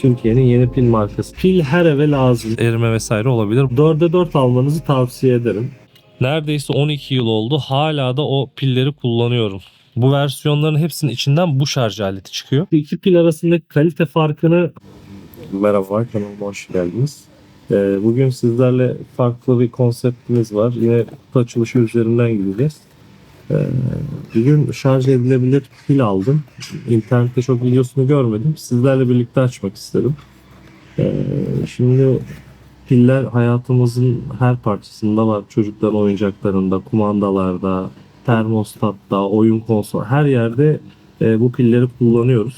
Türkiye'nin yeni pil markası. Pil her eve lazım. Erime vesaire olabilir. 4'e 4 almanızı tavsiye ederim. Neredeyse 12 yıl oldu. Hala da o pilleri kullanıyorum. Bu versiyonların hepsinin içinden bu şarj aleti çıkıyor. İki pil arasındaki kalite farkını... Merhaba kanalıma hoş geldiniz. Ee, Bugün sizlerle farklı bir konseptimiz var. Yine kutu açılışı üzerinden gideceğiz. Ee, Bugün şarj edilebilir pil aldım. İnternette çok videosunu görmedim. Sizlerle birlikte açmak istedim. Ee, Şimdi piller hayatımızın her parçasında var. Çocukların oyuncaklarında, kumandalarda, termostatta, oyun konsolu her yerde e, bu pilleri kullanıyoruz.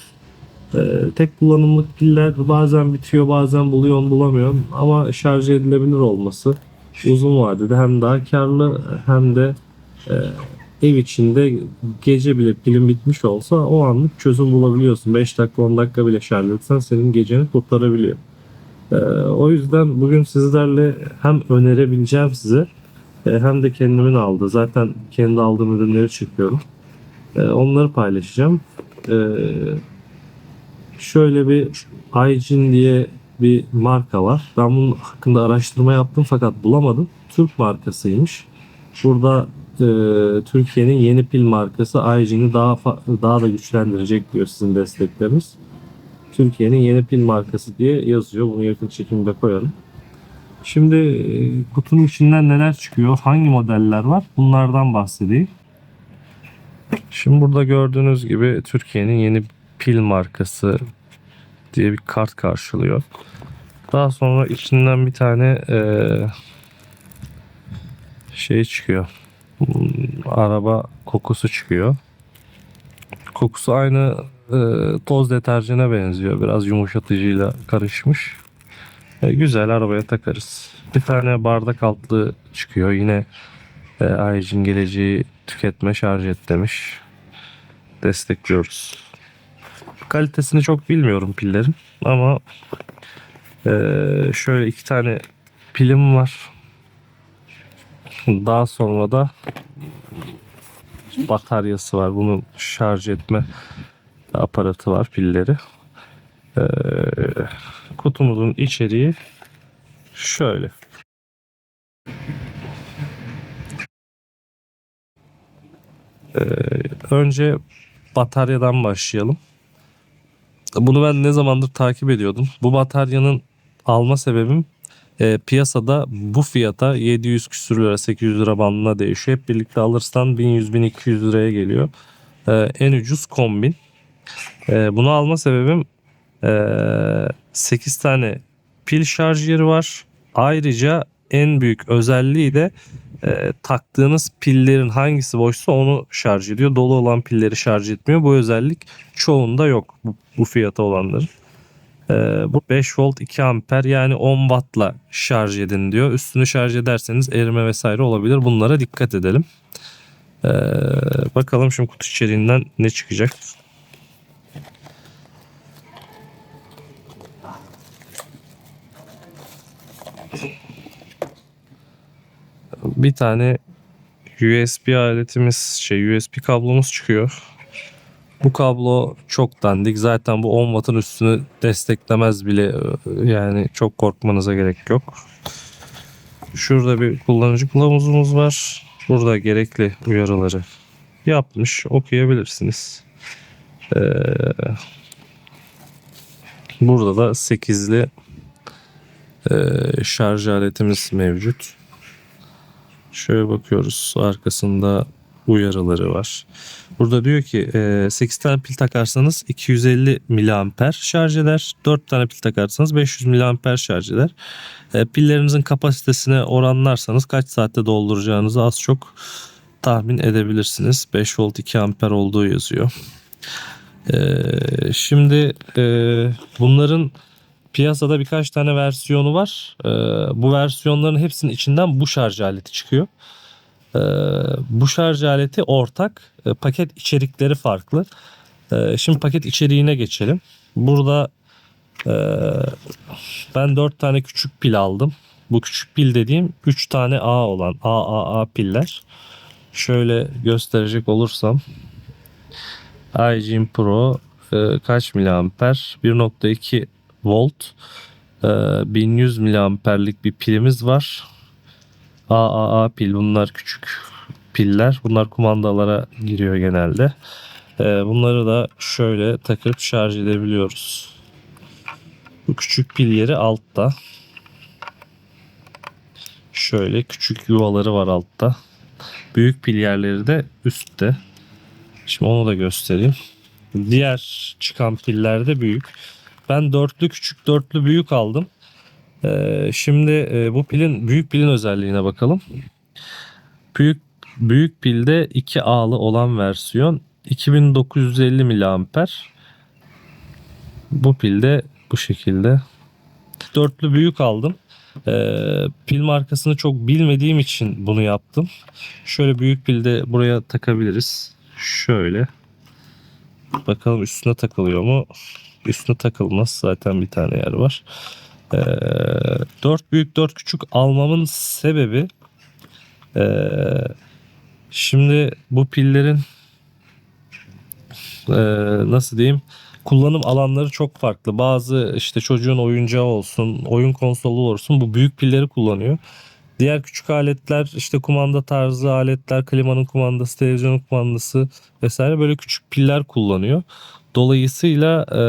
E, tek kullanımlık piller bazen bitiyor bazen buluyorsun bulamıyorsun ama şarj edilebilir olması uzun vadede hem daha karlı hem de e, ev içinde gece bile pilin bitmiş olsa o anlık çözüm bulabiliyorsun. 5 dakika 10 dakika bile şarj senin geceni kurtarabiliyor. E, o yüzden bugün sizlerle hem önerebileceğim size e, hem de kendimin aldığı zaten kendi aldığım ürünleri çekiyorum. E, onları paylaşacağım. E, şöyle bir Aijin diye bir marka var. Ben bunun hakkında araştırma yaptım fakat bulamadım. Türk markasıymış. Burada e, Türkiye'nin yeni pil markası Aijin'i daha daha da güçlendirecek diyor sizin destekleriniz. Türkiye'nin yeni pil markası diye yazıyor. Bunu yakın çekimde koyalım. Şimdi e, kutunun içinden neler çıkıyor? Hangi modeller var? Bunlardan bahsedeyim. Şimdi burada gördüğünüz gibi Türkiye'nin yeni pil markası diye bir kart karşılıyor. Daha sonra içinden bir tane eee, şey çıkıyor. Hmm, Araba kokusu çıkıyor. Kokusu aynı eee, toz deterjana benziyor. Biraz yumuşatıcıyla karışmış. E, güzel arabaya takarız. Bir tane bardak altlığı çıkıyor. Yine e, Aijin geleceği tüketme şarj et demiş. Destekliyoruz. Kalitesini çok bilmiyorum pillerin ama e, şöyle iki tane pilim var. Daha sonra da bataryası var. Bunu şarj etme aparatı var pilleri. E, kutumuzun içeriği şöyle. Önce bataryadan başlayalım. Bunu ben ne zamandır takip ediyordum. Bu bataryanın alma sebebim e, piyasada bu fiyata 700 küsür lira 800 lira bandına değişiyor. Hep birlikte alırsan 1100-1200 liraya geliyor. E, en ucuz kombin. E, bunu alma sebebim e, 8 tane pil şarj yeri var. Ayrıca en büyük özelliği de e, taktığınız pillerin hangisi boşsa onu şarj ediyor. Dolu olan pilleri şarj etmiyor. Bu özellik çoğunda yok bu, bu fiyata olanların. E, bu 5 volt 2 amper yani 10 wattla şarj edin diyor. Üstünü şarj ederseniz erime vesaire olabilir. Bunlara dikkat edelim. E, bakalım şimdi kutu içeriğinden ne çıkacak. bir tane USB aletimiz şey USB kablomuz çıkıyor. Bu kablo çok dandik. Zaten bu 10 wattın üstünü desteklemez bile. Yani çok korkmanıza gerek yok. Şurada bir kullanıcı kılavuzumuz var. Burada gerekli uyarıları yapmış. Okuyabilirsiniz. Ee, burada da 8'li e, şarj aletimiz mevcut. Şöyle bakıyoruz. Arkasında uyarıları var. Burada diyor ki e, 8 tane pil takarsanız 250 miliamper şarj eder. 4 tane pil takarsanız 500 miliamper şarj eder. E, pillerinizin kapasitesine oranlarsanız kaç saatte dolduracağınızı az çok tahmin edebilirsiniz. 5 volt 2 amper olduğu yazıyor. E, şimdi e, bunların Piyasada birkaç tane versiyonu var. Bu versiyonların hepsinin içinden bu şarj aleti çıkıyor. Ee, bu şarj aleti ortak. Ee, paket içerikleri farklı. Ee, şimdi paket içeriğine geçelim. Burada e, ben 4 tane küçük pil aldım. Bu küçük pil dediğim 3 tane A olan AAA piller. Şöyle gösterecek olursam iGen Pro e, kaç miliamper? 1.2 volt. Ee, 1100 miliamperlik bir pilimiz var. AAA pil bunlar küçük piller. Bunlar kumandalara giriyor genelde. Ee, bunları da şöyle takıp şarj edebiliyoruz. Bu küçük pil yeri altta. Şöyle küçük yuvaları var altta. Büyük pil yerleri de üstte. Şimdi onu da göstereyim. Diğer çıkan piller de büyük. Ben dörtlü küçük dörtlü büyük aldım. Ee, şimdi e, bu pilin büyük pilin özelliğine bakalım. Büyük büyük pilde 2A'lı olan versiyon 2950 miliamper. Bu pilde bu şekilde. Dörtlü büyük aldım. Ee, pil markasını çok bilmediğim için bunu yaptım. Şöyle büyük pilde buraya takabiliriz. Şöyle. Bakalım üstüne takılıyor mu? Üstüne takılmaz. Zaten bir tane yer var. Ee, 4 büyük 4 küçük almamın sebebi ee, şimdi bu pillerin ee, nasıl diyeyim kullanım alanları çok farklı. Bazı işte çocuğun oyuncağı olsun, oyun konsolu olsun bu büyük pilleri kullanıyor. Diğer küçük aletler işte kumanda tarzı aletler, klimanın kumandası, televizyonun kumandası vesaire böyle küçük piller kullanıyor. Dolayısıyla e,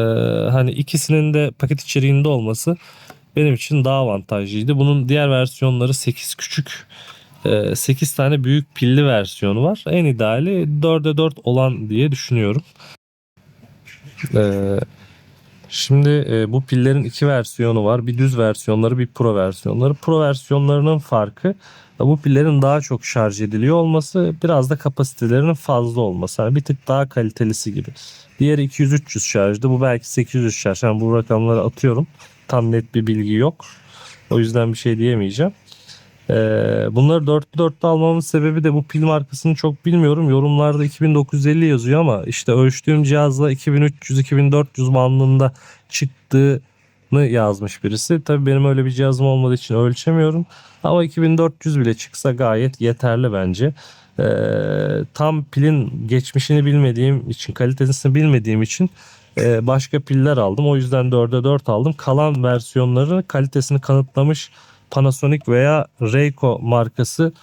hani ikisinin de paket içeriğinde olması benim için daha avantajlıydı. Bunun diğer versiyonları 8 küçük 8 tane büyük pilli versiyonu var. En ideali 4'e 4 olan diye düşünüyorum. Ee, şimdi e, bu pillerin iki versiyonu var. Bir düz versiyonları, bir pro versiyonları. Pro versiyonlarının farkı e, bu pillerin daha çok şarj ediliyor olması, biraz da kapasitelerinin fazla olması. Yani bir tık daha kalitelisi gibi. Diğeri 200-300 şarjdı. Bu belki 800 şarj. Yani bu rakamları atıyorum. Tam net bir bilgi yok. O yüzden bir şey diyemeyeceğim. Ee, bunları dörtlü dörtlü almamın sebebi de bu pil markasını çok bilmiyorum. Yorumlarda 2950 yazıyor ama işte ölçtüğüm cihazla 2300-2400 bandında çıktığını yazmış birisi. Tabii benim öyle bir cihazım olmadığı için ölçemiyorum. Ama 2400 bile çıksa gayet yeterli bence. Ee, tam pilin geçmişini bilmediğim için, kalitesini bilmediğim için e, başka piller aldım. O yüzden 4'e 4 aldım. Kalan versiyonları kalitesini kanıtlamış Panasonic veya Reiko markası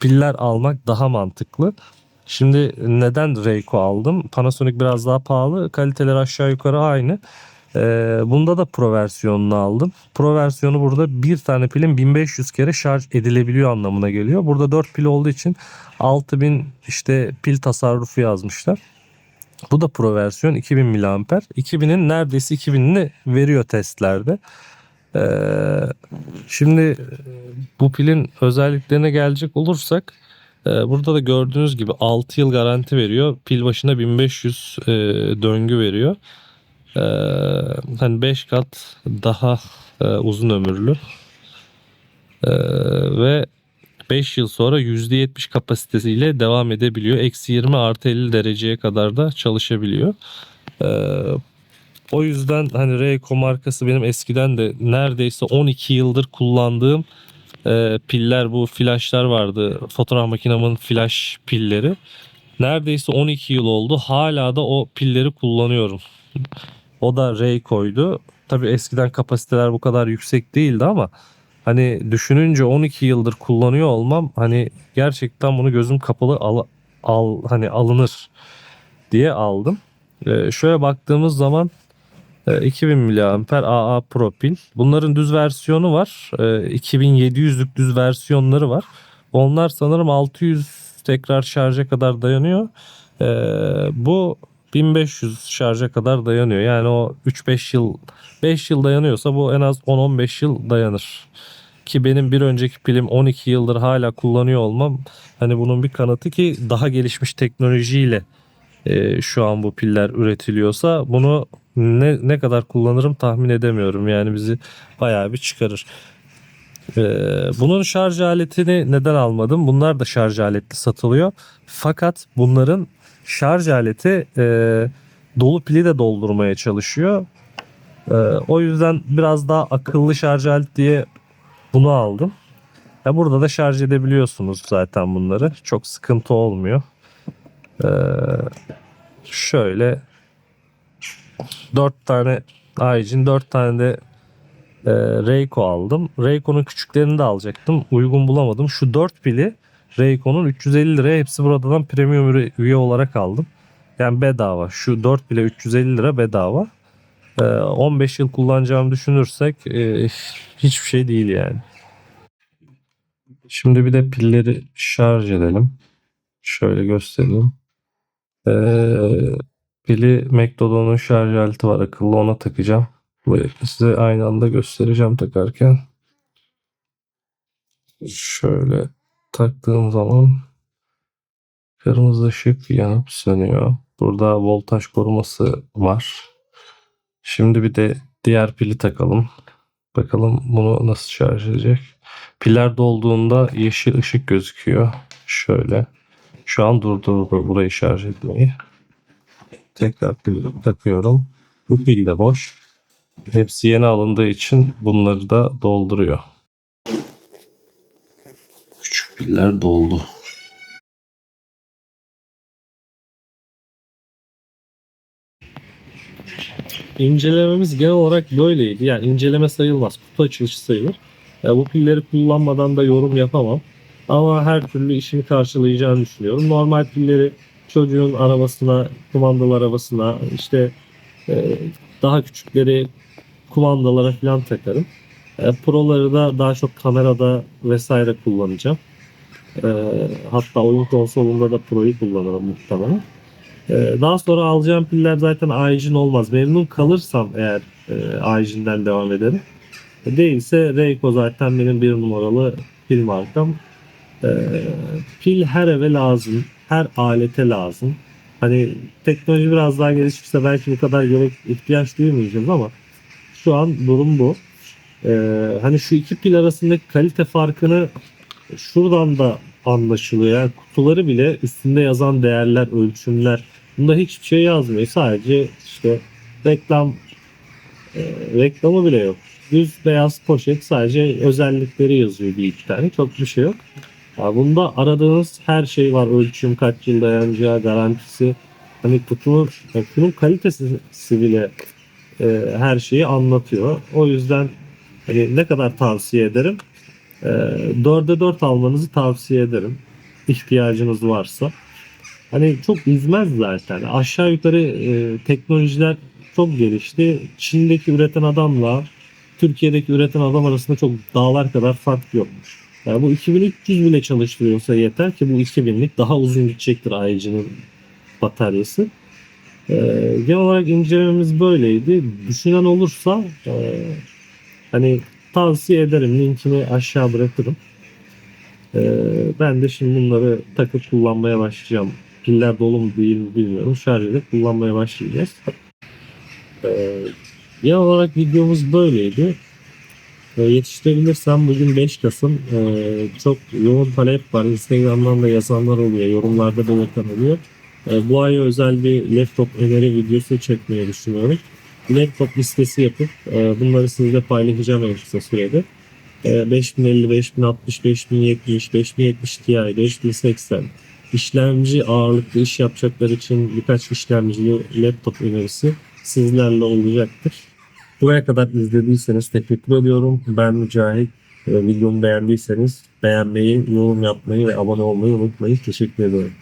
piller almak daha mantıklı. Şimdi neden Reiko aldım? Panasonic biraz daha pahalı. Kaliteler aşağı yukarı aynı. Ee, bunda da Pro versiyonunu aldım. Pro versiyonu burada bir tane pilin 1500 kere şarj edilebiliyor anlamına geliyor. Burada 4 pil olduğu için 6000 işte pil tasarrufu yazmışlar. Bu da Pro versiyon 2000 mAh. 2000'in neredeyse 2000'ini veriyor testlerde. Ee, şimdi e, bu pilin özelliklerine gelecek olursak e, burada da gördüğünüz gibi 6 yıl garanti veriyor. Pil başına 1500 e, döngü veriyor. Ee, hani 5 kat daha e, uzun ömürlü. Ee, ve 5 yıl sonra %70 kapasitesiyle devam edebiliyor. Eksi 20 artı 50 dereceye kadar da çalışabiliyor. Ee, o yüzden hani Reiko markası benim eskiden de neredeyse 12 yıldır kullandığım e, piller bu flashlar vardı. Fotoğraf makinemin flash pilleri. Neredeyse 12 yıl oldu. Hala da o pilleri kullanıyorum. O da Reiko'ydu. Tabii eskiden kapasiteler bu kadar yüksek değildi ama hani düşününce 12 yıldır kullanıyor olmam hani gerçekten bunu gözüm kapalı al, al hani alınır diye aldım. Ee, şöyle baktığımız zaman e, 2000 mAh AA Pro pil. Bunların düz versiyonu var. E, 2700'lük düz versiyonları var. Onlar sanırım 600 tekrar şarja kadar dayanıyor. E, bu 1500 şarja kadar dayanıyor. Yani o 3-5 yıl 5 yıl dayanıyorsa bu en az 10-15 yıl dayanır. Ki benim bir önceki pilim 12 yıldır hala kullanıyor olmam hani bunun bir kanıtı ki daha gelişmiş teknolojiyle e, şu an bu piller üretiliyorsa bunu ne ne kadar kullanırım tahmin edemiyorum. Yani bizi bayağı bir çıkarır. Ee, bunun şarj aletini neden almadım? Bunlar da şarj aletli satılıyor. Fakat bunların şarj aleti e, dolu pili de doldurmaya çalışıyor. E, o yüzden biraz daha akıllı şarj aleti diye bunu aldım. Ya burada da şarj edebiliyorsunuz zaten bunları. Çok sıkıntı olmuyor. Ee, şöyle 4 tane Aic'in 4 tane de e, Reiko aldım. Reiko'nun küçüklerini de alacaktım. Uygun bulamadım. Şu 4 pili Reiko'nun 350 liraya hepsi buradan premium üye- olarak aldım. Yani bedava. Şu 4 pile 350 lira bedava. E, 15 yıl kullanacağımı düşünürsek e, hiçbir şey değil yani. Şimdi bir de pilleri şarj edelim. Şöyle göstereyim. Ee, pili McDonald's'un şarj aleti var akıllı ona takacağım. Size aynı anda göstereceğim takarken. Şöyle taktığım zaman kırmızı ışık yanıp sönüyor. Burada voltaj koruması var. Şimdi bir de diğer pili takalım. Bakalım bunu nasıl şarj edecek. Piller dolduğunda yeşil ışık gözüküyor. Şöyle. Şu an durdurdu burayı şarj etmeyi. Tekrar takıyorum. Bu pil de boş. Hepsi yeni alındığı için bunları da dolduruyor. Piller doldu. İncelememiz genel olarak böyleydi. Yani inceleme sayılmaz. Kutu açılışı sayılır. Ya bu pilleri kullanmadan da yorum yapamam. Ama her türlü işini karşılayacağını düşünüyorum. Normal pilleri çocuğun arabasına, kumandalı arabasına, işte e, daha küçükleri kumandalara falan takarım. E, Pro'ları da daha çok kamerada vesaire kullanacağım. E, hatta oyun konsolunda da Pro'yu kullanırım muhtemelen. E, daha sonra alacağım piller zaten Aijin olmaz. Memnun kalırsam eğer e, devam ederim. Değilse Reiko zaten benim bir numaralı pil markam. Ee, pil her eve lazım. Her alete lazım. Hani teknoloji biraz daha gelişirse belki bu kadar gerek ihtiyaç duymayacağız ama şu an durum bu. Ee, hani şu iki pil arasındaki kalite farkını şuradan da anlaşılıyor. Yani kutuları bile üstünde yazan değerler, ölçümler bunda hiçbir şey yazmıyor. Sadece işte reklam e, reklamı bile yok. Düz beyaz poşet sadece özellikleri yazıyor bir iki tane. Çok bir şey yok. Ya bunda aradığınız her şey var. Ölçüm, kaç yıl dayanacağı, garantisi. Hani kutunun, kutunun kalitesi bile e, her şeyi anlatıyor. O yüzden hani ne kadar tavsiye ederim? E, 4'e 4 almanızı tavsiye ederim. İhtiyacınız varsa. Hani çok üzmez zaten. Aşağı yukarı e, teknolojiler çok gelişti. Çin'deki üreten adamla Türkiye'deki üreten adam arasında çok dağlar kadar fark yok. Yani bu 2300 bile çalıştırıyorsa yeter ki bu 2000'lik daha uzun gidecektir ayıcının bataryası. Ee, genel olarak incelememiz böyleydi. Düşünen olursa e, hani tavsiye ederim. Linkini aşağı bırakırım. Ee, ben de şimdi bunları takıp kullanmaya başlayacağım. Piller dolu mu değil mi bilmiyorum. Şarj edip kullanmaya başlayacağız. Ee, genel olarak videomuz böyleydi. E, yetiştirebilirsem bugün 5 Kasım e, çok yoğun talep var. Instagram'dan da yazanlar oluyor. Yorumlarda belirten oluyor. E, bu ay özel bir laptop öneri videosu çekmeyi düşünüyorum. Laptop listesi yapıp e, bunları sizle paylaşacağım en kısa sürede. E, 5050, 5060, 5070, 5070 Ti, 5080 işlemci ağırlıklı iş yapacaklar için birkaç işlemcili laptop önerisi sizlerle olacaktır. Buraya kadar izlediyseniz teşekkür ediyorum. Ben Mücahit. Ee, Videomu beğendiyseniz beğenmeyi, yorum yapmayı ve abone olmayı unutmayın. Teşekkür ederim.